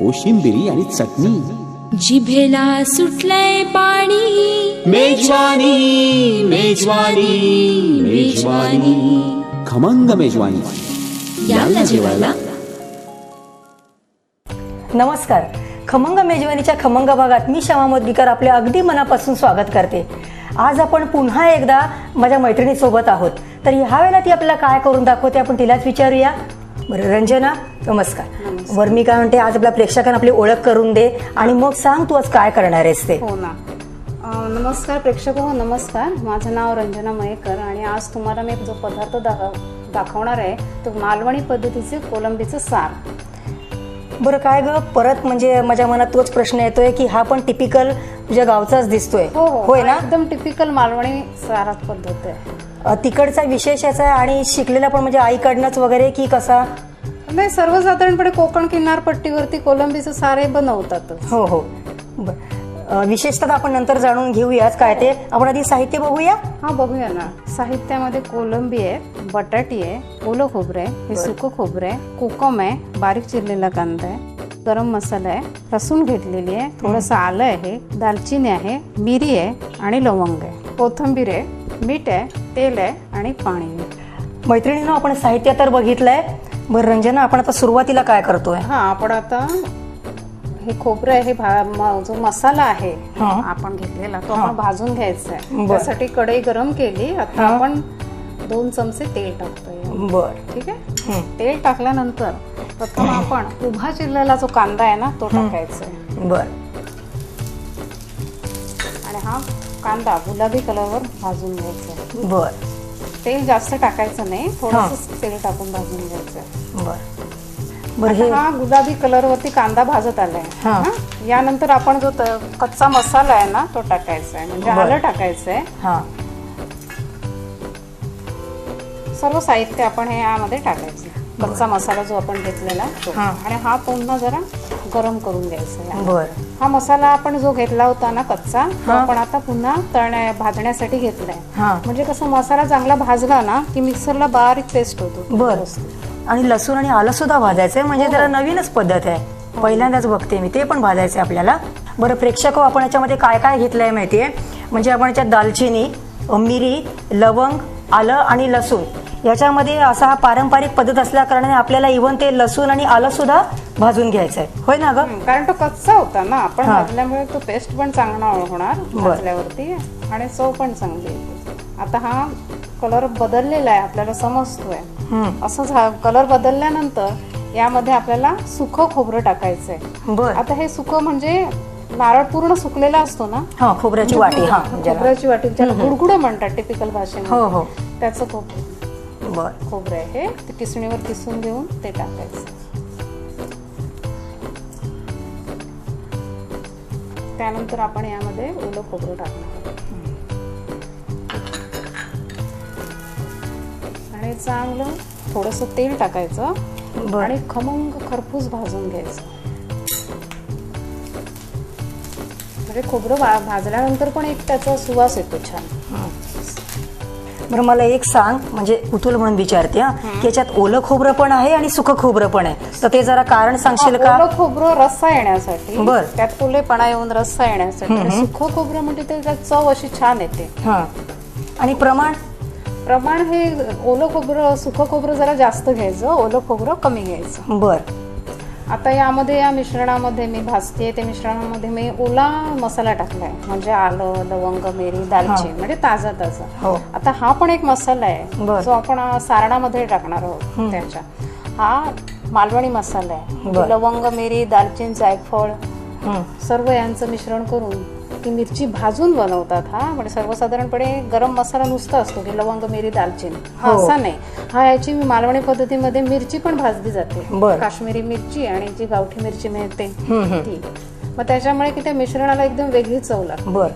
कोशिंबिरी आणि चटणी. जिभेला सुटलंय पाणी. मेजवानी मेजवानी मेजवानी. खमंग मेजवानी. याला जेवायला. नमस्कार. खमंग मेजवानीच्या खमंग भागात मी श्यामा मोदगीकर आपले अगदी मनापासून स्वागत करते. आज आपण पुन्हा एकदा माझ्या मैत्रिणीसोबत आहोत. तर ह्या वेळेला ती आपल्याला काय करून दाखवते आपण तिलाच विचारूया. बरं रंजना नमस्कार. बरं मी काय म्हणते आज आपल्या प्रेक्षकांना आपली ओळख करून दे आणि मग सांग तू आज काय करणार आहेस ते. हो ना. अं, नमस्कार प्रेक्षक हो नमस्कार. माझं नाव रंजना मयेकर आणि आज तुम्हाला मी जो पदार्थ दाख- दाखवणार आहे तो मालवणी पद्धतीचे कोलंबीचं सार. बरं काय ग? परत म्हणजे माझ्या मनात तोच प्रश्न येतोय की हा पण टिपिकल तुझ्या गावचाच दिसतोय. हो हो. होय ना? एकदम टिपिकल मालवणी सारात पद्धत आहे. तिकडचा विशेष याचा आहे आणि शिकलेला पण म्हणजे आईकडनंच वगैरे की कसा? नाही सर्वसाधारणपणे कोकण किनारपट्टीवरती कोलंबीचं सार बनवतातच. हो हो. बर विशेषतः आपण नंतर जाणून घेऊयाच काय ते. आपण आधी साहित्य बघूया? हा बघूया ना. साहित्यामध्ये कोलंबी आहे बटाटी आहे ओलं खोबरं आहे हे सुकं खोबरं आहे कोकम आहे बारीक चिरलेला कांदा आहे गरम मसाला आहे लसूण घेतलेली आहे थोडंसं आलं आहे दालचिनी आहे मिरी आहे आणि लवंग आहे. कोथिंबीर आहे मीठ आहे तेल आहे आणि पाणी मैत्रिणीनं आपण साहित्य तर बघितलंय बरं रंजना आपण आता सुरुवातीला काय करतोय? हा आपण आता हे खोबरं आहे हे भा- म- जो मसाला आहे हा. आपण घेतलेला तो आपण भाजून घ्यायचा आहे. बरं. त्यासाठी कढई गरम केली आता हा. आपण दोन चमचे तेल टाकतोय. बर. ठीक आहे. तेल टाकल्यानंतर प्रथम आपण उभा चिरलेला जो कांदा आहे ना तो टाकायचा आहे. बर. आणि हा कांदा गुलाबी कलरवर भाजून घ्यायचा. बर. तेल जास्त टाकायचं नाही थोडस तेल टाकून भाजून घ्यायचं. बर. बर हे हा गुलाबी कलरवरती कांदा भाजत आलाय. हा. हा? यानंतर आपण जो त- कच्चा मसाला आहे ना तो टाकायचा आहे म्हणजे बरं. आलं टाकायचं आहे हा. सर्व साहित्य आपण हे यामध्ये टाकायचं. कच्चा मसाला जो आपण घेतलेला तो. आणि हा पुन्हा जरा गरम करून घ्यायचा आहे बर. हा मसाला आपण जो घेतला होता ना कच्चा तो आपण आता पुन्हा तळण्या भाजण्यासाठी घेतलाय. हा. म्हणजे कसं मसाला चांगला भाजला ना की मिक्सरला बारीक पेस्ट होतो बर. आणि लसूण आणि आलं सुद्धा भाजायचंय म्हणजे त्याला नवीनच पद्धत आहे. पहिल्यांदाच बघते मी ते पण भाजायचंय आपल्याला. बरं प्रेक्षक हो, आपण याच्यामध्ये काय काय घेतलंय माहितीये? म्हणजे आपण याच्यात दालचिनी मिरी लवंग आलं आणि लसूण. याच्यामध्ये असा हा पारंपरिक पद्धत असल्या कारणाने आपल्याला इव्हन ते लसूण आणि आलं सुद्धा भाजून घ्यायचंय. होय ना ग? हं, कारण तो कच्चा होता ना. आपण हा. भाजल्यामुळे तो पेस्ट पण चांगला होणार. भाजल्यावरती आणि चव पण चांगली येते. आता हा कलर बदललेला आहे आपल्याला समजतोय. असंच हा कलर बदलल्यानंतर यामध्ये आपल्याला सुकं खोबरं टाकायचंय. बर. आता हे सुकं म्हणजे नारळ पूर्ण सुकलेला असतो ना? हा खोबऱ्याची वाटी हा ज्याला. खोबऱ्याची वाटी ज्याला गुडगुडं म्हणतात टिपिकल हो भाषेमध्ये हो. त्याचं खोबरं. बर. खोबरं आहे हे. ते किसणीवर किसून घेऊन ते टाकायचं. त्यानंतर आपण यामध्ये ओलं खोबरं टाकणार आणि चांगलं थोडस तेल टाकायचं. आणि खमंग खरपूस भाजून घ्यायचं. म्हणजे खोबरं भाजल्यानंतर पण एक त्याचा सुवास येतो छान. बरं मला एक सांग. म्हणजे कुतूल म्हणून विचारते हा. की याच्यात ओलं खोबरं पण आहे आणि सुकं खोबरं पण आहे. तर ते जरा कारण सांगशील का? ओलं खोबरं रस्सा येण्यासाठी बर. त्यात ओलेपणा येऊन रस्सा येण्यासाठी. आणि सुखं खोबरं म्हणजे ते त्यात चव अशी छान येते. हा. आणि प्रमाण? प्रमाण हे ओलं खोबरं सुखं खोबरं जरा जास्त घ्यायचं ओलं खोबरं कमी घ्यायचं. बर. आता यामध्ये या मिश्रणामध्ये मी भाजते त्या मिश्रणामध्ये मी ओला मसाला टाकलाय. म्हणजे आलं लवंग मिरी दालचिनी म्हणजे ताजा ताजा. हो. आता हा पण एक मसाला आहे. बर. जो आपण अं, सारणामध्ये टाकणार आहोत त्याच्या. हा मालवणी मसाला आहे. बर. लवंग मिरी दालचिनी जायफळ हं. सर्व यांचं मिश्रण करून की मिरची भाजून बनवतात हा. म्हणजे सर्वसाधारणपणे गरम मसाला नुसता असतो की लवंग मिरी दालचिनी. हा हो. असा नाही. हा याची मालवणी पद्धतीमध्ये मिरची पण भाजली जाते. काश्मीरी मिरची आणि जी गावठी मिरची मिळते ती. मग त्याच्यामुळे की त्या मिश्रणाला एकदम वेगळी चव लागते. बर.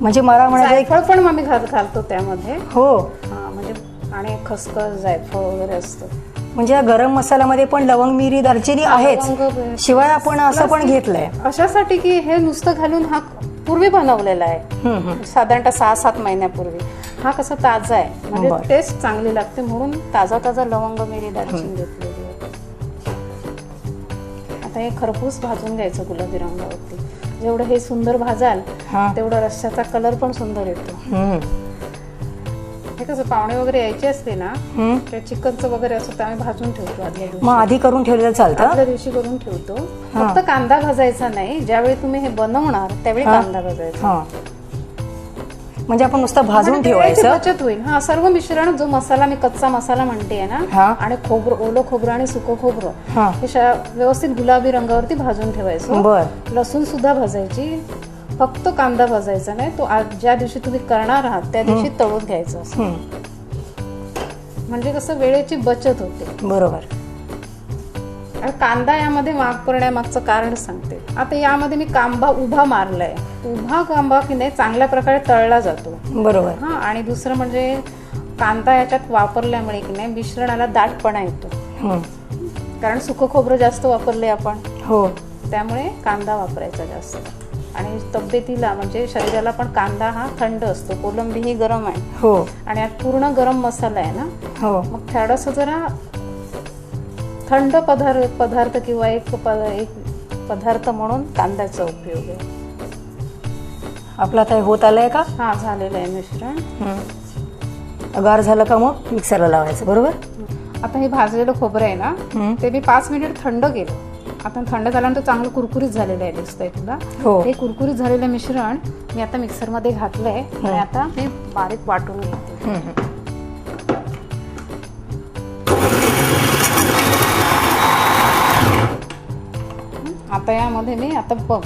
म्हणजे मला म्हणायचं पण आम्ही घाल घालतो त्यामध्ये. हो. म्हणजे आणि खसखस जायफळ वगैरे असतं. म्हणजे या गरम मसाल्यामध्ये पण लवंग मिरी दालचिनी आहेच. शिवाय आपण असं पण घेतलंय. अशासाठी की हे नुसतं घालून हा पूर्वी बनवलेला आहे. साधारणतः सहा सात महिन्यापूर्वी. हा कसा ताजा आहे. म्हणजे. टेस्ट चांगली लागते म्हणून ताजा ताजा लवंग मिरी दालचिनी घेतलेली आहे. आता हे खरपूस भाजून घ्यायचं गुलाबी रंगावरती. जेवढं हे सुंदर भाजाल. तेवढा रश्श्याचा कलर पण सुंदर येतो. हे कसं पाहुणे वगैरे यायचे असते ना. ते चिकनचं वगैरे असं ते आम्ही भाजून ठेवतो आदल्या दिवशी. मग आधी करून ठेवलेलं चालतं? आदल्या दिवशी करून ठेवतो. फक्त कांदा भाजायचा नाही. ज्यावेळी तुम्ही हे बनवणार त्यावेळी हा. कांदा भाजायचा. हा. म्हणजे आपण नुसतं भाजून म्हणजे वेळेची ठेवायचं. बचत होईल. हा सर्व मिश्रण जो मसाला मी कच्चा मसाला म्हणते हा. ना आणि खोबरं ओलं खोबरं आणि सुकं खोबरं हा. हे शा- व्यवस्थित गुलाबी रंगावरती भाजून ठेवायचं. बर. लसूण सुद्धा भाजायची. फक्त कांदा भाजायचा नाही तो ज्या दिवशी तुम्ही करणार आहात त्या दिवशी तळून घ्यायचं असं. म्हणजे कसं वेळेची बचत होते. बरोबर. आणि कांदा यामध्ये माग करण्यामागचं कारण सांगते. आता यामध्ये मी कांबा उभा मारलाय. उभा कांबा की नाही चांगल्या प्रकारे तळला जातो. बरोबर. हा आणि दुसरं म्हणजे कांदा याच्यात वापरल्यामुळे की नाही मिश्रणाला दाटपणा येतो. कारण सुकं खोबरं जास्त वापरले आपण. हो. त्यामुळे कांदा वापरायचा जास्त. आणि तब्येतीला म्हणजे शरीराला पण कांदा हा थंड असतो कोलंबी ही गरम आहे. हो. आणि यात पूर्ण गरम मसाला आहे ना? हो. मग थोडंसं जरा थंड पदार्थ पदार्थ किंवा एक एक पदार्थ म्हणून कांद्याचा उपयोग आहे. आपलं आता हे होत आलंय का? हा झालेलं आहे मिश्रण. गार झालं का मग? मिक्सरला लावायचं बरोबर? आता हे भाजलेलं खोबरं आहे ना. ते मी पाच मिनिट थंड केलं. आता थंड झाल्यानंतर चांगलं कुरकुरीत झालेलं आहे दिसतंय तुला. हो. हे कुरकुरीत झालेलं मिश्रण मी आता मिक्सरमध्ये घातलंय. आणि आता मी बारीक वाटून घेते. आता यामध्ये मी आता बघ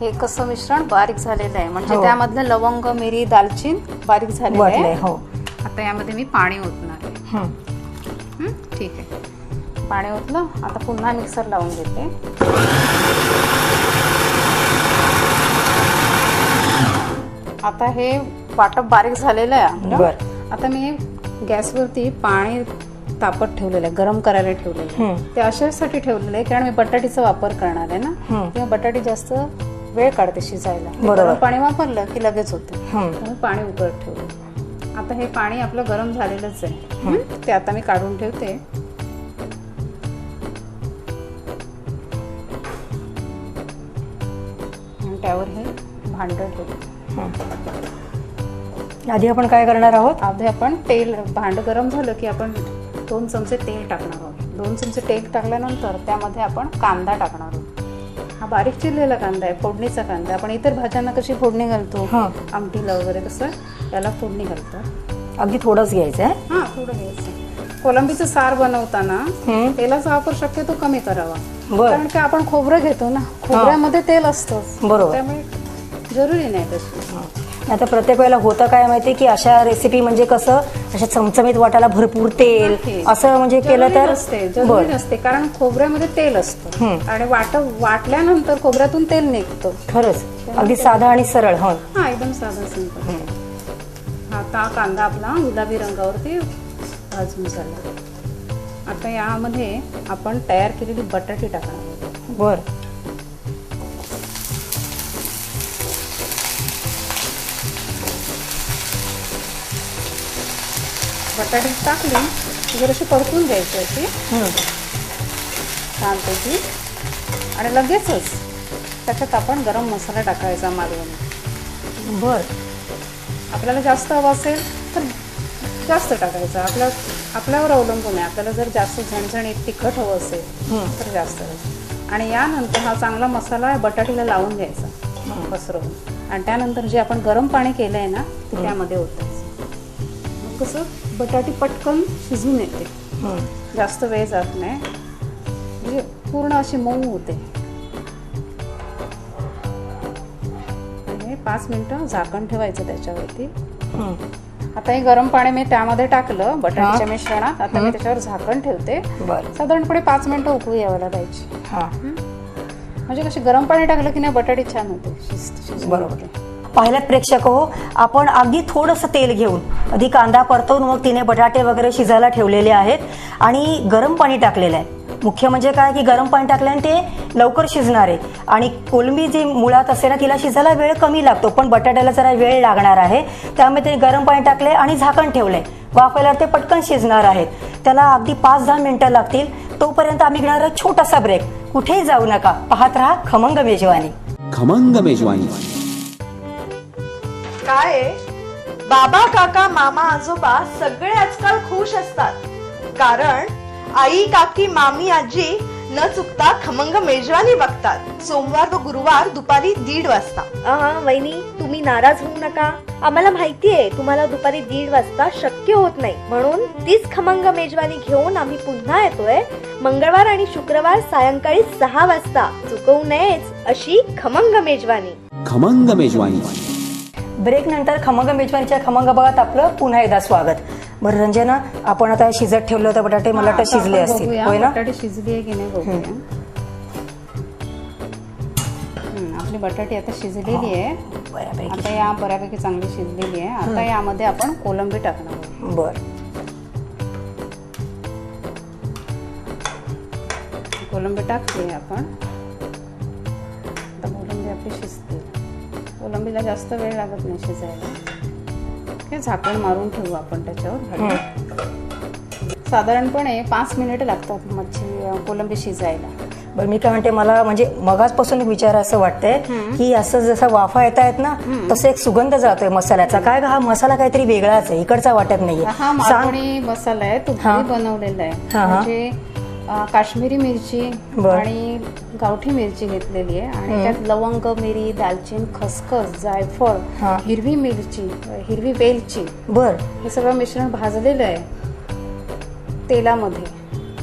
हे कसं मिश्रण बारीक झालेलं आहे. म्हणजे हो. त्यामधलं लवंग मिरी दालचीन बारीक झालेलं आहे. हो. आता यामध्ये मी पाणी ओतणार आहे. ठीक आहे. पाणी ओतलं. आता पुन्हा मिक्सर लावून घेते. आता हे वाटप बारीक झालेलं आहे. आता मी गॅसवरती पाणी तापत ठेवलेलं आहे गरम करायला ठेवलेलं. ते अशासाठी ठेवलेलं आहे कारण मी बटाटीचा वापर करणार आहे ना. किंवा बटाटी जास्त वेळ काढते शिजायला. पाणी वापरलं की लगेच होतं. पाणी उकळत ठेवलं. आता हे पाणी आपलं गरम झालेलंच आहे? ते आता मी काढून ठेवते. त्यावर हे भांडं ठेवते आधी आपण काय करणार आहोत? आधी आपण तेल भांड गरम झालं की आपण दोन चमचे तेल टाकणार आहोत. दोन चमचे तेल टाकल्यानंतर त्यामध्ये आपण कांदा टाकणार आहोत. हा बारीक चिरलेला कांदा आहे फोडणीचा कांदा आपण इतर भाज्यांना कशी फोडणी घालतो. आमटीला वगैरे कसं याला फोडणी घालतो अगदी थोडंच घ्यायचं आहे. हा थोडं घ्यायचं कोलंबीचं सार बनवताना. तेलाचा वापर शक्यतो कमी करावा. बर. कारण की आपण खोबरं घेतो ना खोबऱ्यामध्ये तेल असतंच बरोबर. त्यामुळे जरुरी नाही तशी आता प्रत्येक वेळेला होतं काय माहिती की अशा रेसिपी म्हणजे कसं अशा चमचमीत वाटायला भरपूर तेल. असं म्हणजे केलं तर? नसते जरुरी बर. नसते कारण खोबऱ्यामध्ये तेल असतं. आणि वाट वाटल्यानंतर खोबऱ्यातून तेल निघतं. खरंच. अगदी साधा आणि सरळ हो. हा एकदम साधा सिंपल आता कांदा आपला गुलाबी रंगावरती भाजून झाला आता यामध्ये आपण तयार केलेली बटाटी टाकणार. बर. बटाटी टाकली जराशी परतून घ्यायची अशी. छानपैकी. आणि लगेचच त्याच्यात आपण गरम मसाला टाकायचा मालवणी बर. आपल्याला जास्त हवं असेल तर जास्त टाकायचं. आपल्या आपल्यावर अवलंबून आहे. आपल्याला जर जास्त झणझणीत तिखट हवं असेल तर जास्त. आणि यानंतर हा चांगला मसाला बटाटीला लावून घ्यायचा पसरवून. आणि त्यानंतर जे आपण गरम पाणी केलं आहे ना ते त्यामध्ये ओतायचं. मग कसं बटाटी पटकन शिजून येते. जास्त वेळ जात नाही. म्हणजे पूर्ण अशी मऊ होते. पाच मिनिटं झाकण ठेवायचं त्याच्यावरती. आता हे गरम पाणी मी त्यामध्ये टाकलं बटाट्याच्या मिश्रणात. आता मी त्याच्यावर झाकण ठेवते. बरं. साधारणपणे पाच मिनिटं उकळी यायला द्यायची. म्हणजे कशी गरम पाणी टाकलं की नाही बटाटे छान होते. बरोबर. पाहिल्यात प्रेक्षक हो आपण अगदी थोडंसं तेल घेऊन आधी कांदा परतवून मग तिने बटाटे वगैरे शिजायला ठेवलेले आहेत आणि गरम पाणी टाकलेलं आहे. मुख्य म्हणजे काय की गरम पाणी टाकल्याने ते लवकर शिजणार आहे. आणि कोलंबी जी मुळात असते ना तिला शिजायला वेळ कमी लागतो पण बटाट्याला जरा वेळ लागणार आहे. त्यामुळे ते गरम पाणी टाकले आणि झाकण ठेवलंय. वाफायला ते पटकन शिजणार आहेत. त्याला अगदी पाच दहा मिनिटं लागतील. तोपर्यंत आम्ही घेणार आहोत छोटासा ब्रेक कुठेही जाऊ नका. पाहत राहा खमंग मेजवानी. खमंग मेजवानी. काय आहे? बाबा काका मामा आजोबा सगळे आजकाल खुश असतात. कारण आई काकी मामी आजी न चुकता खमंग मेजवानी बघतात. सोमवार व गुरुवार दुपारी दीड वाजता. वहिनी तुम्ही नाराज होऊ नका. आम्हाला माहितीये तुम्हाला दुपारी दीड वाजता शक्य होत नाही. म्हणून तीच खमंग मेजवानी घेऊन आम्ही पुन्हा येतोय. मंगळवार आणि शुक्रवार सायंकाळी सहा वाजता. चुकवू नयेच अशी खमंग मेजवानी. खमंग मेजवानी. ब्रेक नंतर खमंग मेजवानीच्या खमंग भागात आपलं पुन्हा एकदा स्वागत. बरं रंजना आपण आता शिजत ठेवलं होतं बटाटे मला वाटतं शिजले असतील. होय ना? बटाटे शिजली आहे की नाही बघूया. आपली बटाटी आता शिजलेली आहे. बऱ्यापैकी. आता या बऱ्यापैकी चांगली शिजलेली आहे. आता यामध्ये आपण कोलंबी टाकणार बर. कोलंबी टाकली आपण. आता कोलंबी आपली शिजते. कोलंबीला जास्त वेळ लागत नाही शिजायला. हे झाकण मारून ठेवू आपण त्याच्यावर साधारणपणे पाच मिनिटं लागतात मच्छी कोलंबी शिजायला. बरं मी काय म्हणते मला म्हणजे मगाचपासून एक विचार असं वाटतंय की असं जसं वाफा येत आहेत ना तसं एक सुगंध जातोय मसाल्याचा. काय ग, हा मसाला काहीतरी वेगळाच आहे इकडचा वाटत नाहीये. हा मसाला आहे तो हा. घरी बनवलेला आहे. म्हणजे अं, काश्मीरी मिरची बर. आणि गावठी मिरची घेतलेली आहे. आणि त्यात लवंग मिरी दालचीन खसखस जायफळ हा. हिरवी मिरची हिरवी वेलची बर. हे सगळं मिश्रण भाजलेलं आहे तेलामध्ये.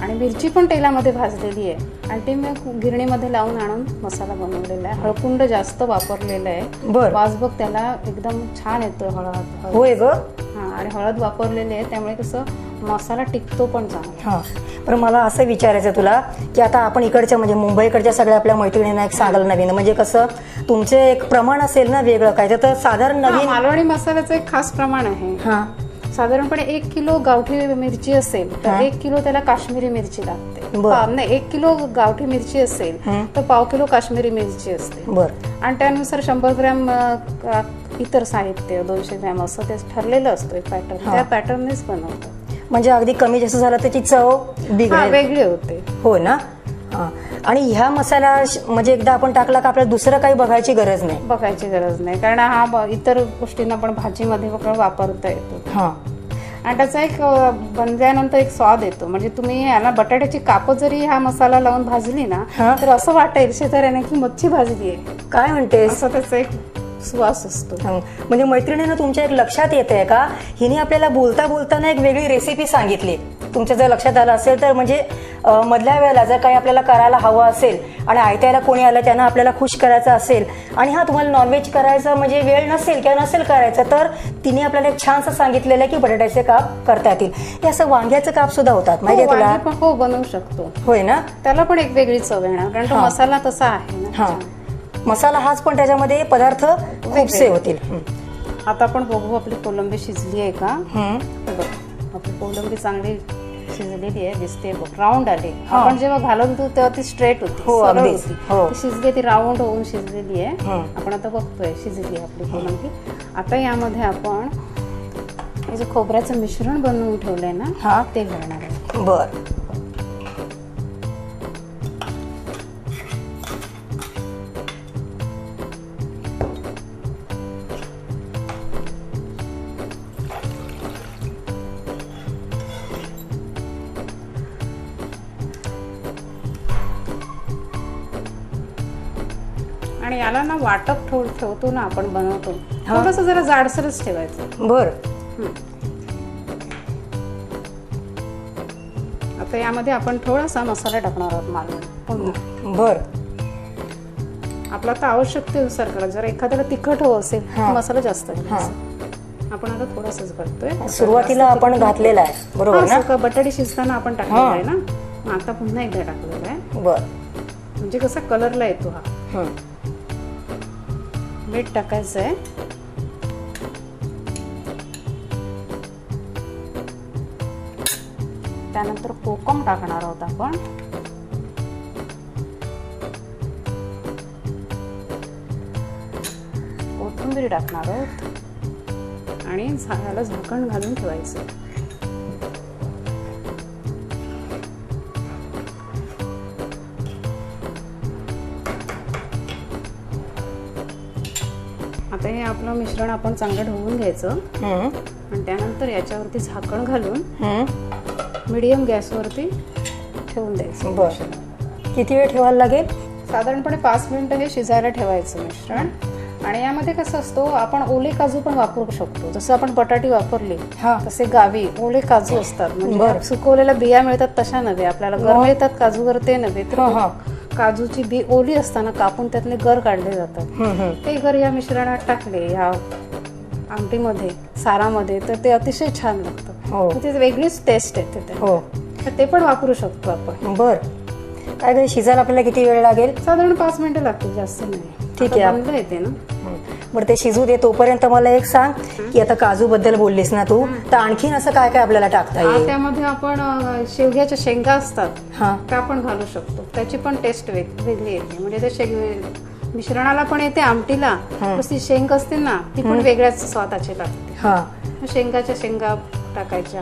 आणि मिरची पण तेलामध्ये भाजलेली आहे. आणि ते मी गिरणीमध्ये लावून आणून मसाला बनवलेला आहे. हळकुंड जास्त वापरलेलं आहे. बर. वास बघ त्याला एकदम छान येतो हळद हळद. होय ग. हा आणि हळद वापरलेली आहे. त्यामुळे कसं मसाला टिकतो पण चांगला. हा. पण मला असं विचारायचं तुला की आता आपण इकडच्या म्हणजे मुंबईकडच्या सगळ्या आपल्या मैत्रिणींना एक सांगायला नवीन म्हणजे कसं तुमचे एक प्रमाण असेल ना वेगळं काय? तर साधारण हा, नवीन मालवणी मसाल्याचं एक खास प्रमाण आहे. हा. साधारणपणे एक किलो गावठी मिरची असेल तर. एक किलो त्याला काश्मीरी मिरची लागते. बर. नाही एक किलो गावठी मिरची असेल हं. तर पाव किलो काश्मीरी मिरची असते. बर. आणि त्यानुसार शंभर ग्रॅम अ, का- इतर साहित्य दोनशे ग्रॅम असं ते ठरलेलं असतं एक पॅटर्न. हा. त्या पॅटर्ननेच बनवतात. म्हणजे अगदी कमी जास्त झालं त्याची चव बिघडेल. वेगळे होते. हो ना? हा. आणि ह्या मसाला श- म्हणजे एकदा आपण टाकला का आपल्याला दुसरं काही बघायची गरज नाही. बघायची गरज नाही. कारण हा ब- इतर गोष्टींना पण भाजीमध्ये वगैरे वापरता येतो. हा. आणि त्याचा एक अ, बनल्यानंतर एक स्वाद येतो. म्हणजे तुम्ही याला बटाट्याची कापं जरी हा मसाला लावून भाजली ना हा. तर असं वाटेल शेजाऱ्याने की मच्छी भाजली आहे. काय म्हणतेस? असं त्याचा एक सुवास असतो. म्हणजे मैत्रिणीनं तुमच्या एक लक्षात येत आहे का? हिने आपल्याला बोलता बोलताना एक वेगळी रेसिपी सांगितली. तुमच्या जर लक्षात आलं असेल तर म्हणजे मधल्या वेळेला जर काही आपल्याला करायला हवं असेल आणि आयत्याला कोणी आलं त्यांना आपल्याला खुश करायचं असेल आणि हा तुम्हाला नॉनव्हेज करायचं म्हणजे वेळ नसेल किंवा नसेल करायचं तर तिने आपल्याला एक छानसं सांगितलेलं आहे की बटाट्याचे काप करता येतील. हे असं वांग्याचं काप सुद्धा होतात हो, तुला? वांगी पण हो बनवू शकतो. होय ना? त्याला पण एक वेगळी चव येणार कारण तो. मसाला तसा आहे हा. मसाला हाच पण त्याच्यामध्ये पदार्थ खूपसे होतील हं. आता आपण बघू आपली कोलंबी शिजली आहे का हं. बघ आपली कोलंबी चांगली शिजलेली आहे दिसते बघ राऊंड आली. आपण जेव्हा घालून होतो तेव्हा ती स्ट्रेट होती हो, सरळ अगदीच. होती हो. ती शिजली ती राऊंड होऊन शिजलेली आहे हं. आपण आता बघतोय शिजली आहे आपली कोलंबी आता यामध्ये आपण हे जे खोबऱ्याचं मिश्रण बनवून ठेवलंय ना हा. ते घालणार आहे बर आणि याला ना वाटप ठेव ठेवतो ना आपण बनवतो. थोडस जरा जाडसरच ठेवायचं. बर. आता यामध्ये आपण थोडासा मसाला टाकणार आहोत मालवण पुन्हा बर. आपला आता आवश्यकतेनुसार करा. जर एखाद्याला तिखट हो असेल तर मसाला जास्त घालायचा आपण आता थोडासाच घालतोय सुरुवातीला आपण घातलेला आहे. बरोबर हा, ना बटाटे शिजताना आपण टाकलेला आहे ना? मग आता पुन्हा एकदा टाकलेला आहे. बर. म्हणजे कसा कलरला येतो हा. हं. मीठ टाकायचं आहे त्यानंतर कोकम टाकणार आहोत आपण. कोथिंबीर टाकणार आहोत. आणि झाडाला झाकण घालून ठेवायचं. हे आपलं मिश्रण आपण चांगलं ढवळून घ्यायचं. आणि त्यानंतर याच्यावरती झाकण घालून. मिडियम गॅसवरती ठेवून द्यायचं बर किती वेळ ठेवायला लागेल साधारणपणे पाच मिनिटं हे शिजायला ठेवायचं मिश्रण आणि यामध्ये कसं असतो आपण ओले काजू पण वापरू शकतो जसं आपण बटाटी वापरली हा. तसे गावी ओले काजू असतात. म्हणजे सुकवलेल्या बिया मिळतात तशा नव्हे आपल्याला गर मिळतात काजूवर ते नव्हे. तर काजूची बी ओली असताना कापून त्यातले गर काढले जातात. ते गर या मिश्रणात टाकले या आमटीमध्ये सारामध्ये तर ते अतिशय छान हो. लागतं ते वेगळीच टेस्ट येते. हो तर ते पण वापरू शकतो आपण बर काय शिजायला आपल्याला किती वेळ लागेल साधारण पाच मिनिटं लागतील जास्त नाही ठीक आहे. येते ना. बरं ते शिजू दे तोपर्यंत मला एक सांग की आता काजू बद्दल बोललीस ना तू तर आणखीन असं काय काय आपल्याला टाकता येईल? त्यामध्ये आपण अ, शेवग्याच्या शेंगा असतात हा. त्या पण घालू शकतो. त्याची पण टेस्ट वेग वेगळी येते. म्हणजे ते शेंग मिश्रणाला पण येते आमटीला ती शेंग असते ना ती पण वेगळ्याच स्वादाची लागते. हा. शेंगाच्या शेंगा टाकायच्या.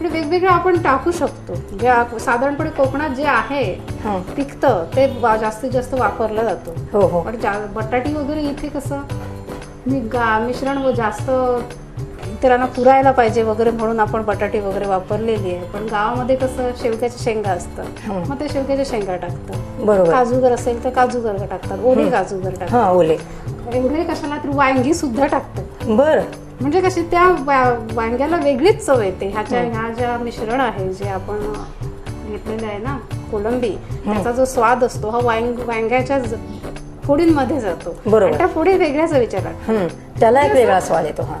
म्हणजे वेगवेगळं आपण टाकू शकतो. जे आप- साधारणपणे कोकणात जे आहे हं. पिकतं ते वा- जास्तीत जास्त वापरलं जातं. हो हो. पण जा- बटाटी वगैरे इथे कसं मी गा मिश्रण व जास्त इतरांना पुरायला पाहिजे वगैरे म्हणून आपण बटाटी वगैरे वापरलेली आहे. पण गावामध्ये कसं शेवग्याच्या शेंगा असतात. मग ते शेवग्याच्या शेंगा टाकतात. बरोबर. काजूगर असेल तर काजूगर टाकतात. ओले काजूगर टाकतात. हा ओले. एवढे कशाला तर वांगी सुद्धा टाकतात. बर. म्हणजे कशी त्या वांग्याला वेगळीच चव येते. ह्याच्या ह्या ज्या मिश्रण आहे जे आपण घेतलेलं आहे ना कोलंबी त्याचा जो स्वाद असतो हा वांग वांग्याच्या फोडींमध्ये जातो बरोबर. त्या फोडी वेगळ्याच विचारात हं. त्याला एक वेगळा स्वाद येतो हा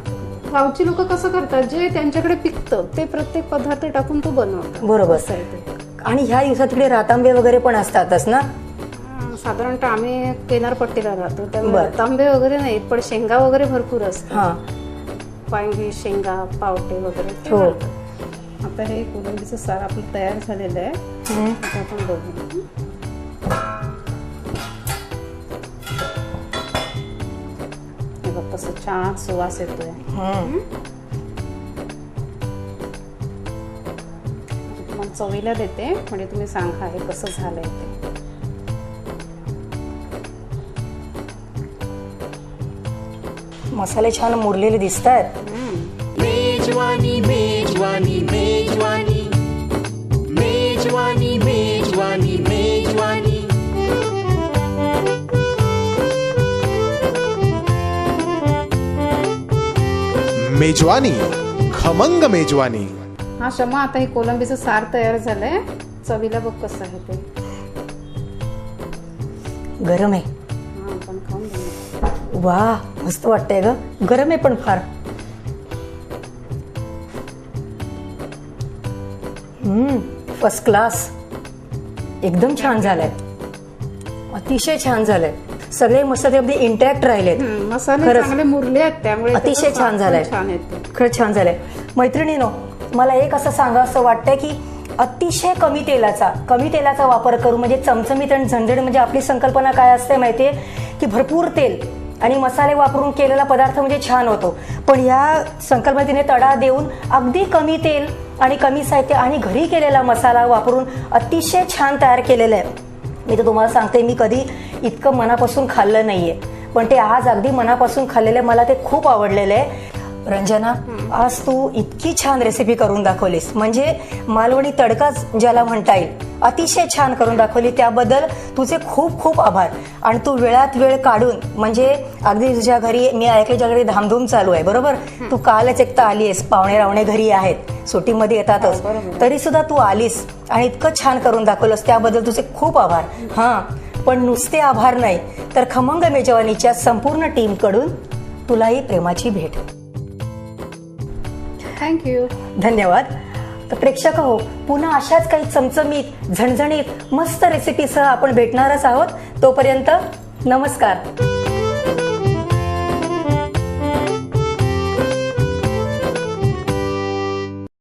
गावची लोक कसं करतात जे त्यांच्याकडे पिकतं ते प्रत्येक पदार्थ टाकून तो बनवतात बरोबर. असं आहे ते. आणि ह्या दिवसात तिकडे रातांबे वगैरे पण असतातच ना अं, साधारणतः आम्ही किनारपट्टीला राहतो त्यामुळे बरं. तांबे वगैरे नाहीत पण शेंगा वगैरे भरपूर असतात हा वांगी शेंगा पावटे वगैरे ते हो. आता हे कोलंबीचं सार आपलं तयार झालेलं आहे. आता आपण बघू कसं छान सुवास येतोय हं. मग चवीला देते म्हणजे तुम्ही सांगा हे कसं झालंय ते मसाले छान मुरलेले दिसत आहेत मेजवानी मेजवानी मेजवानी मेजवानी. मेजवानी मेजवानी खमंग मेजवानी. हा शमा आता हे कोलंबीचं सार तयार झालंय. चवीला बघ कसं आहे ते. गरम आहे. हा आपण खाऊन घेऊ. वा मस्त वाटतंय ग. गरम आहे पण फार. फर्स्ट क्लास एकदम छान झालंय. अतिशय छान झालंय. सगळे मस्त ते अगदी इंटॅक्ट राहिलेत. मसाले. चांगले मुरले आहेत त्यामुळे अतिशय छान झालंय. खरंच छान झालंय. मैत्रिणीनो मला एक असं सांगा असं वाटतंय की अतिशय कमी तेलाचा कमी तेलाचा वापर करू म्हणजे चमचमीत आणि झणझण म्हणजे आपली संकल्पना काय असते माहितीये? की भरपूर तेल आणि मसाले वापरून केलेला पदार्थ म्हणजे छान होतो. पण या संकल्पनेने तडा देऊन अगदी कमी तेल आणि कमी साहित्य आणि घरी केलेला मसाला वापरून अतिशय छान तयार केलेलं आहे. मी तर तुम्हाला सांगते मी कधी इतकं मनापासून खाल्लं नाहीये. पण ते आज अगदी मनापासून खाल्लेलं. मला ते खूप आवडलेलं आहे. रंजना आज तू इतकी छान रेसिपी करून दाखवलीस. म्हणजे मालवणी तडकाच ज्याला म्हणता येईल अतिशय छान करून दाखवली. त्याबद्दल तुझे खूप खूप आभार. आणि तू वेळात वेळ काढून म्हणजे अगदी तुझ्या घरी मी ऐकले तुझ्या घरी धामधूम चालू आहे बरोबर? तू कालच एक तर आली आहेस पाहुणे रावणे घरी आहेत सुट्टीमध्ये येतातच. तरी सुद्धा तू आलीस आणि इतकं छान करून दाखवलंस त्याबद्दल तुझे खूप आभार. हां. पण नुसते आभार नाही तर खमंग मेजवानीच्या संपूर्ण टीमकडून तुलाही प्रेमाची भेट. थँक्यू धन्यवाद. तर प्रेक्षक हो पुन्हा अशाच काही चमचमीत झणझणीत मस्त रेसिपीसह आपण भेटणारच आहोत. तोपर्यंत नमस्कार.